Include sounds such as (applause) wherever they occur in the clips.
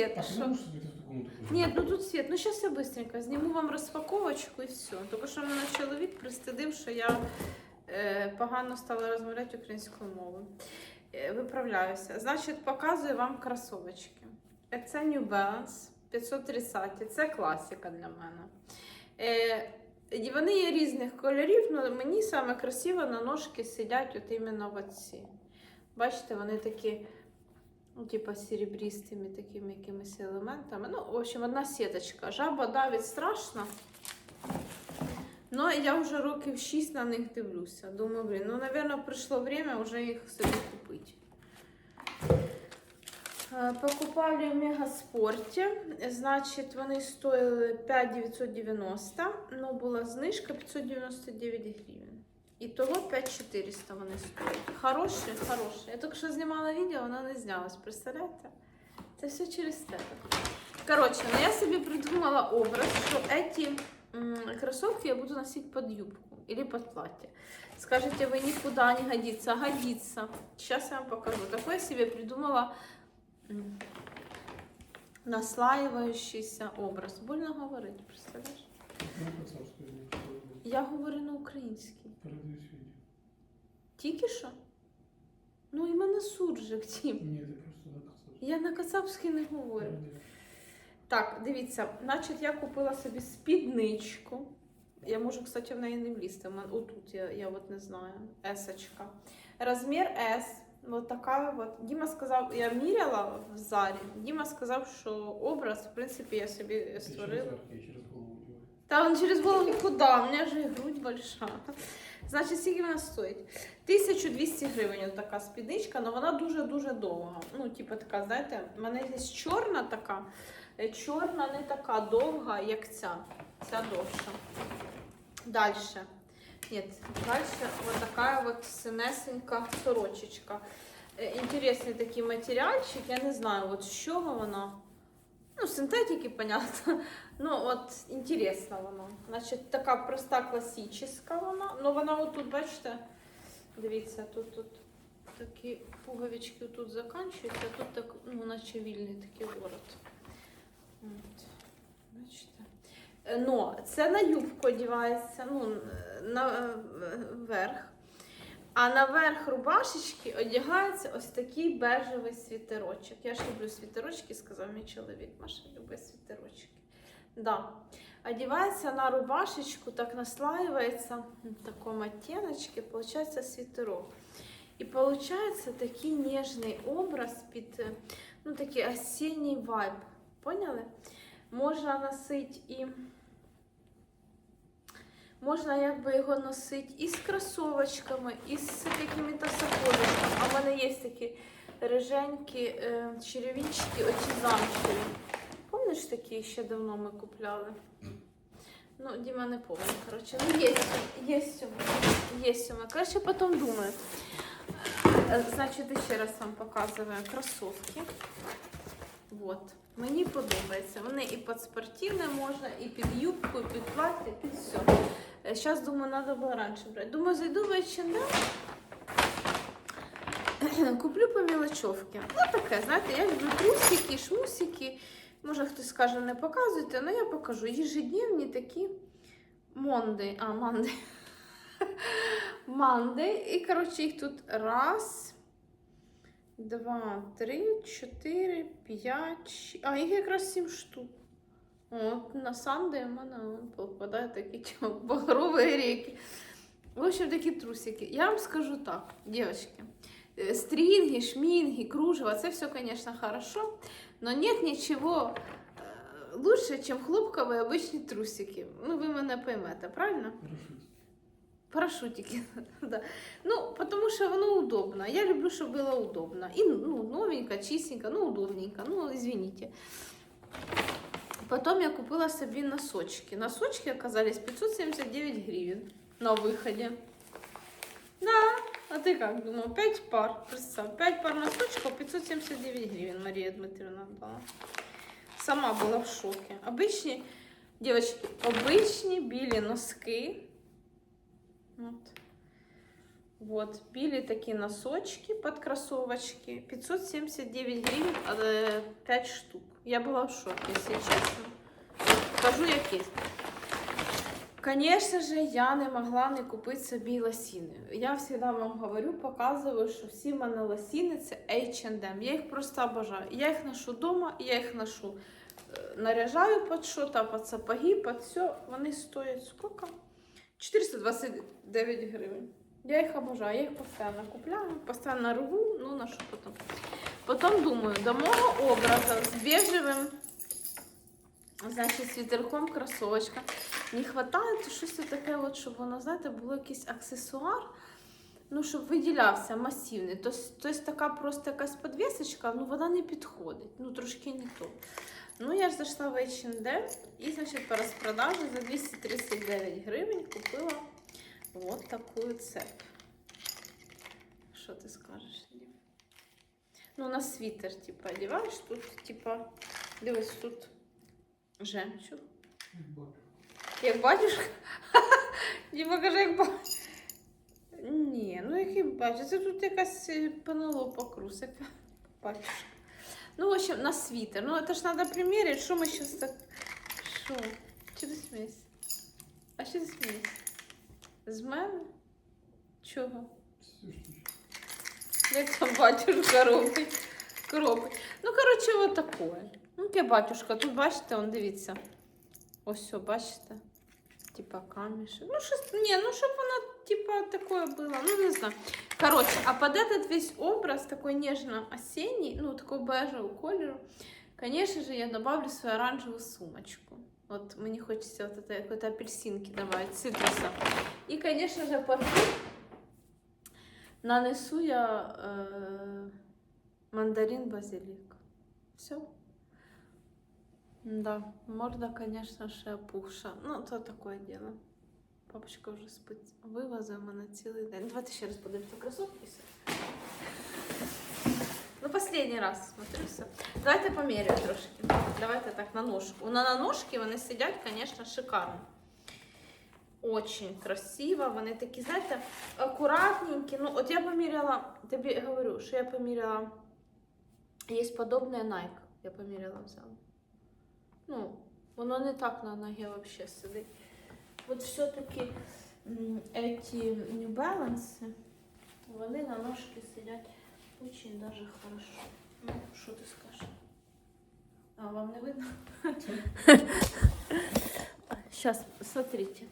свет, А что... Нет, ну тут свет. Ну сейчас я быстренько зніму вам розпаковочку і все. Тільки що мене чоловік пристидив, що я е, погано стала розмовляти українською мовою. Е, виправляюся. Значить, показую вам кросовочки. Це New Balance 530. Це класика для мене. Е, і вони є різних кольорів, але мені саме красиво на ножки сидять от іменно в ці. Бачите, вони такі ну, типа серебристими такими якимись елементами. Ну, в общем, одна сіточка. Жаба давить страшно. Ну, я вже років 6 на них дивлюся. Думаю, блін, ну, напевно, прийшло время вже їх собі купити. Е, Покупали в Мегаспорті. Значить, вони стоїли 5990, ну була знижка 599 гривень. Ітого 5400 вони стоять. Хороші, хороші. Я тільки що знімала відео, воно не знялось, представляєте? Це все через тебе. Коротше, ну я собі придумала образ, що ці кроссовки я буду носить под юбку или под платье. Скажете, вы никуда не годится, годится. Сейчас я вам покажу. Такой я себе придумала наслаивающийся образ. Больно говорить, представляешь? Я говорю на українській. Передаюсь видео. Тільки що? Ну і мене суржик, Тім. Ні, ти просто накасався. Я на кацапській не говорю. Так, дивіться, значить, я купила собі спідничку. Я можу, кстати, в неї не влізти. У мене Отут я, я от не знаю. Есочка. Розмір S. Вот така от. Діма сказав, я міряла в зарі. Діма сказав, що образ, в принципі, я собі створила. я через. Та он через голову куда? У меня же и грудь большая. Значить, скільки вона стоїть? 1200 гривень така спідничка, але вона дуже-дуже довга. Ну, типу така, знаєте, в мене є чорна така, е, чорна не така довга, як ця. Ця довша. Далі. Ні, далі вот така от синесенька сорочечка. Е, Інтересний такий матеріальчик, я не знаю, от з чого вона. Ну, синтетики, понятно. Ну, от інтересно воно. Значить, така проста класична вона. Ну, вона отут, бачите, дивіться, тут, тут такі пуговички тут закінчуються, а тут так, ну, наче вільний такий ворот. От. Бачите? Е, Но це на юбку одягається, ну, на е. А наверх рубашечки одягається ось такий бежевий світерочок. Я ж люблю світерочки, сказав мій чоловік. Маша любить світерочки. Да. Одевается на рубашечку, так наслаивается в таком оттеночке, получается свитерок. И получается такий нежный образ під, е, ну такий осінній вайб. Поняли? Можна носити і можна якби його носити і з кросовочками, і з якими-то сапожечками. А в мене є такі риженькі е, черевички, оці замшеві. Помниш такі ще давно ми купляли? Ну, Діма не помню, коротше. Ну, є, є мене. Є мене. Коротше, потім думаю. Значить, ще раз вам показую кросовки. Вот. Мені подобається. Вони і під спортивне можна, і під юбку, і під плаття, під все. Зараз, думаю, треба було раніше брати. Думаю, зайду в H&M, куплю по мелочовці. Ну, таке, знаєте, я люблю трусики, шмусики. Може, хтось скаже, не показуйте, але я покажу. Ежедневні такі монди. А, манди. Манди. (laughs) І, коротше, їх тут раз, два, три, чотири, п'ять. А, їх якраз сім штук. От на санди в мене попадає такі тьо, багрові ріки. В общем, такі трусики. Я вам скажу так, девочки. Э, Стринги, шминги, кружево, це все, конечно, хорошо, но нет ничего э, лучше, чем хлопковые обычные трусики. Ну, ви мене поймете, правильно? Парашют. Парашютики. (laughs) да. Ну, потому что воно удобно. Я люблю, чтобы было удобно. И ну, новенько, чистенько, ну, удобненько. Ну, извините. Потом я купила себе носочки. Носочки оказались 579 гривен на выходе. Да, а ты как думал? 5 пар. Представь, 5 пар носочков, 579 гривен Мария Дмитриевна дала. Сама была в шоке. Обычные, девочки, обычные били носки. От. Вот, білі такі носочки под кроссовочки. 579 гривен, а, 5 штук. Я была в шоке, если честно. Кажу, як є. Конечно же, я не могла не купити собі лосіни. Я завжди вам говорю, показую, що всі в мене лосіни це H&M. Я їх просто обожаю. Я їх ношу вдома, я їх ношу, е, наряжаю під що-то, під сапоги, під все. Вони стоять скільки? 429 гривень. Я їх обожаю, я їх постійно купляю, постійно рву, ну на що потім. Потім думаю, до мого образу з бежевим, значить, світерком, кросовочка. Не вистачає щось таке, от, щоб воно, знаєте, було якийсь аксесуар, ну, щоб виділявся масивний. Тобто, така просто якась підвісочка, ну вона не підходить. Ну, трошки не то. Ну, я ж зайшла в H&M і, значить, по розпродажі за 239 гривень купила от таку цеп. Що ти скажеш? Ну, на світер, типа, одягаєш, тут, типа, дивись, тут жемчуг. Як батюшка? (laughs) Діма каже, як батюшка. Ні, ну який батюшка? Це тут якась е, пенелопа крус, як батюшка. Ну, в общем, на світер. Ну, це ж треба приміряти, що ми зараз так. Що? Чи ти смієшся? А що ти смієшся? З мене? Чого? Як там батюшка робить? Робить. Ну, коротше, от таке. Ну, яке батюшка. Тут бачите, он дивіться. Ось все, бачите? Типа камішек. Ну, щось, ні, ну, щоб воно, типа, такое было. Ну, не знаю. Короче, а под этот весь образ, такой нежно-осенний, ну, такой бежевого кольору, конечно же, я добавлю свою оранжевую сумочку. Вот мне хочется вот это, какой-то апельсинки добавить, цитруса. И, конечно же, парфюм нанесу я э, мандарин базилик. Все. Да, морда, конечно, ще опухша. Ну, то такое дело. Папочка вже спить. Вивозив мене цілий день. Давайте ще раз подивимося все. Ну, последний раз смотрю все. Давайте поміряю трошки. Давайте так на ножку. На ножки вони сидять, звісно, шикарно. Очень красиво. Вони такі, знаєте, акуратненькі. Ну, от я поміряла, тобі говорю, що я поміряла. Є подобне Nike. Я поміряла взяла. Ну, воно не так на ногі вообще сидить. От все-таки эти New Balance, вони на ножки сидять очень даже хорошо. Ну, що ти скажеш? А, вам не видно? Сейчас, смотрите.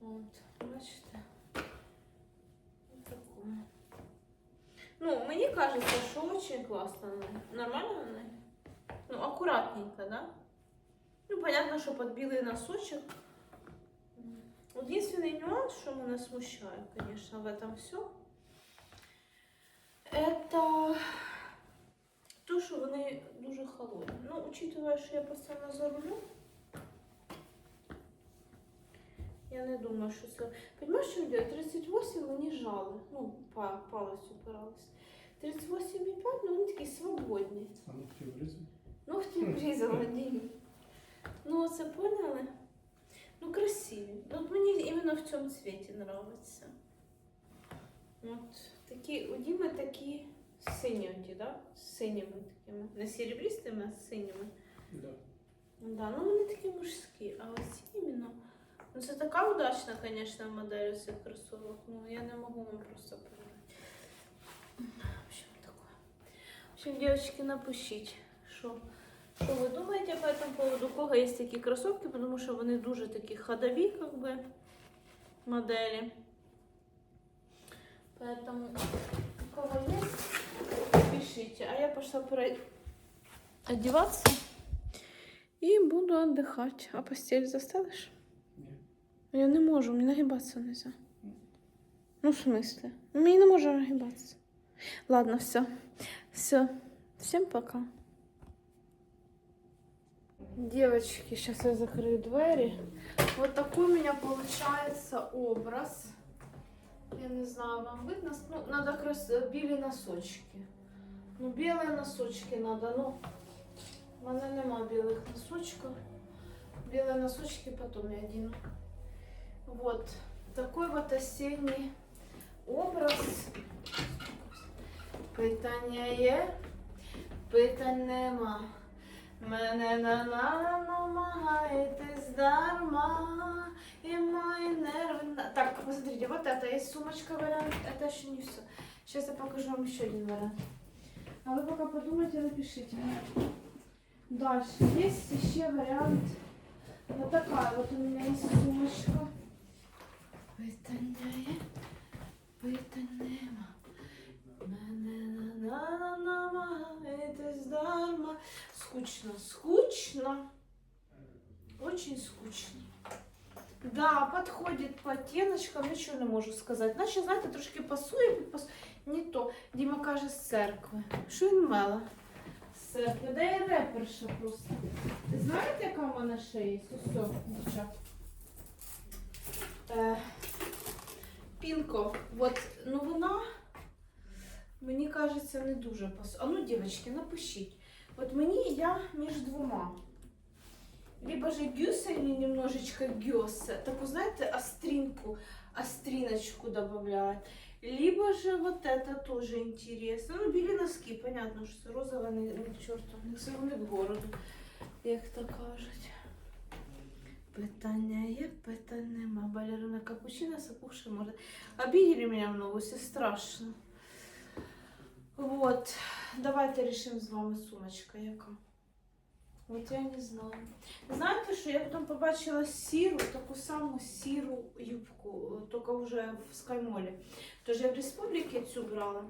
От, бачите? Ну, мені кажется, що очень класно. Нормально неї? Ну, аккуратненько, да? Ну, понятно, что под белый носочек. М. Единственный нюанс, что меня смущает, конечно, в этом все, это то, що вони дуже холодні. Ну, учитывая, що я постійно за рулем, я не думаю, що це. Понимаешь, що дело? 38 мені жали. Ну, па- палець упиралась. 38,5, ну вони такі свободні. А ну хотів врізати. Ну, в тім різала дім. Ну, це поняли? Ну, красиві. Ну, От мені іменно в цьому цвіті подобається. От такі, у Діми такі сині, оті, да? З синіми такими. Не серебристими, а з синіми. Да. Да, ну вони такі мужські, а ось іменно. Ну, це така удачна, звісно, модель цих кросовок. Ну, я не можу вам просто передати. В общем, такое. В общем, девочки, напишіть, що, що ви думаєте по этому поводу, у кого є такі кросовки, тому що вони дуже такі ходові, как бы, моделі. Поэтому, у кого есть, пишите. А я пошла пере- одеваться. І буду отдыхать. А постель заставиш? Ні. Я не можу, мені нагибатися нельзя. Ну, в смысле? Мені не можу нагибатися. Ладно, все. Все. Всем пока. Девочки, сейчас я закрою двери. Вот такой у меня получается образ. Я не знаю, вам видно? Ну, надо как раз белые носочки. Ну, белые носочки надо, ну, в мене нема білих носочків. Белые носочки потом я одену. Вот такой вот осенний образ. Питання є, питань нема. Мене на на намагаєтесь дарма. И мои нервы... на- Так, посмотрите, вот это есть сумочка вариант, это еще не все. Сейчас я покажу вам еще один вариант. А вы пока подумайте, напишите мне. Дальше, есть еще вариант. Вот такая вот у меня есть сумочка. Питання є, питань нема. Мене на- на- намагаєтесь дарма. Скучно, скучно. Очень скучно. Да, подходит по оттеночкам, нічого не можу сказати. Наче, знаєте, трошки пасує, пас... не то. Діма каже з церкви. Що він мела? З церкви. Да я реперша просто. Знаєте, яка в мене ще є? Дівчат. Е, Пінко, от, ну вона, мені кажеться, не дуже пасує. А ну, дівчатки, напишіть. От мені я між двома. Либо же гюса или немножечко гюса. Такую, знаете, остринку, остриночку добавляют. Либо же вот это тоже интересно. Ну, бери носки, понятно, что розове не, не к чорту, не все не к городу, як то кажуть. Питання є, питань нема. Балерина капучино, сапуши може. Обидели меня в новости, страшно. Вот, давайте решим з вами сумочка яка. От я не знаю. Знаєте, що я потім побачила сіру, таку саму сіру юбку, тільки вже в скаймолі. Тож я в республіки цю брала,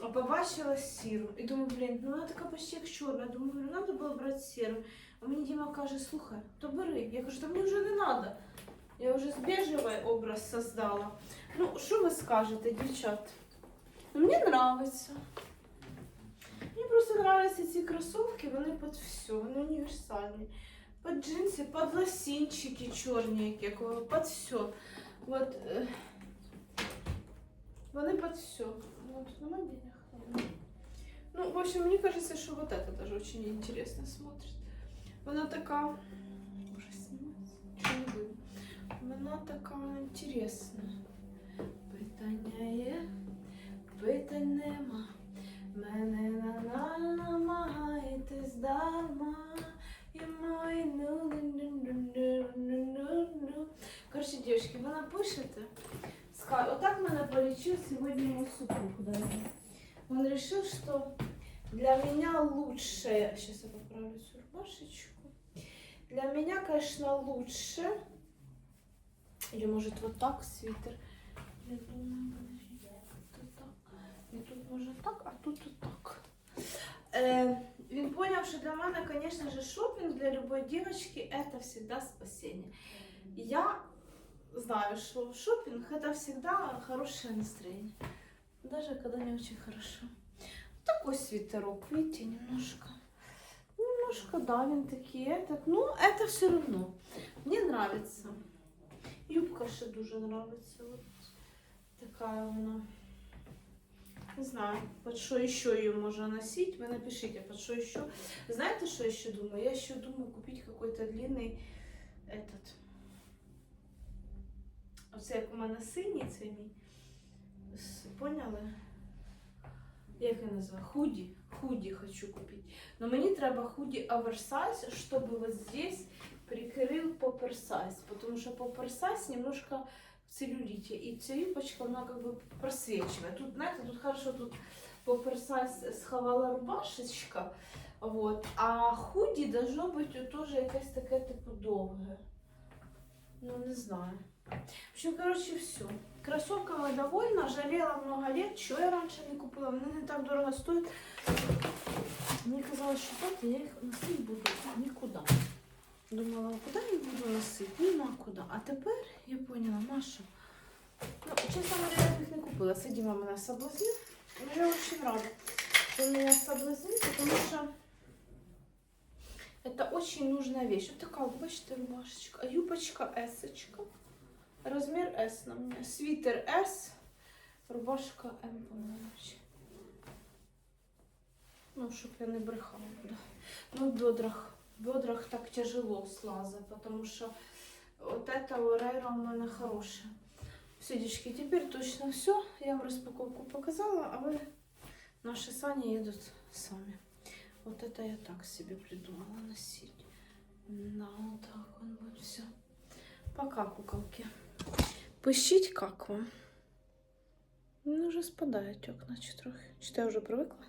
а побачила сіру. І думаю, блін, ну вона така почти як чорна. Думаю, ну треба було брати сіру. А мені Діма каже, слухай, то бери. Я кажу, та мені вже не треба. Я вже з бежевий образ создала. Ну, що ви скажете, дівчат? Ну, мені подобається. Мені просто нравятся ці кросовки, вони під все, вони універсальні. Під джинси, під лосінчики чорні, як якого, під все. Вот, е, вони під все. Вот, нема денег. Ну, в общем, мне кажется, что вот это даже очень интересно смотрит. Вона така... Уже снимается? Нічого не видно. Вона така інтересна. Короче, девочки, ви напишете. Ска- Вот так меня полечил сегодня мой супруг, дорогой. Он решил, что для меня лучше... Сейчас я поправлю всю рубашечку. Для меня, конечно, лучше... Или может вот так свитер. Я думаю, подождите, тут так. І тут може так, а тут от так. Е, він поняв, що для мене, звісно же, шопінг для любой девочки это всегда спасение. Я знаю, что шопинг это всегда хорошее настроение. Даже когда не очень хорошо. Такой свитерок, видите, немножко. Немножко, да, він такий, этот. Ну, это все равно. Мне нравится. Юбка ще дуже нравится. Вот такая вона. Не знаю, под что еще ее можно носить. Вы напишите, под что еще. Знаете, что я еще думаю? Я еще думаю купить какой-то длинный этот. Оце як у мене синій цей мій. Поняли? Як він називає? Худі. Худі хочу купити. Но мені треба худі оверсайз, щоб вот здесь прикрыл поперсайз. Потому что поперсайз немножко в целлюлите. И ця юбочка, вона как бы просвечивает. Тут, знаете, тут хорошо, тут поперсайз сховала рубашечка. Вот. А худі должно бути тоже якесь таке типу довге. Ну, не знаю. В общем, короче, все. Кроссовками довольна, жалела много лет, что я раньше не купила. Вони не так дорого стоять. Мені казалось, що так, я їх носити буду нікуди. Думала, а куди я буду носити? Нема куди. А тепер я поняла, Маша. Ну, чесно говоря, я їх не купила. Це Діма мене соблазнив. Я очень рада. Он меня соблазнил, потому что это очень нужная вещь. Вот такая, вот, бачите, рубашечка. Юбочка эсочка. Розмір S на мене. Світер С. рубашка М, по-моєму. Ну, щоб я не брехала. Да. Ну, в бедрах. В бедрах так тяжело слазать, потому что вот это Лорейра у мене хороше. Все, дівчатки, тепер точно все. Я вам розпаковку показала, а ви наші сані їдуть самі. Вот это я так себе придумала носить. На, вот так он будет все. Пока, куколки. Пишіть, як вам. Ну, вже спадають окна чи трохи. Чи ти вже привикла?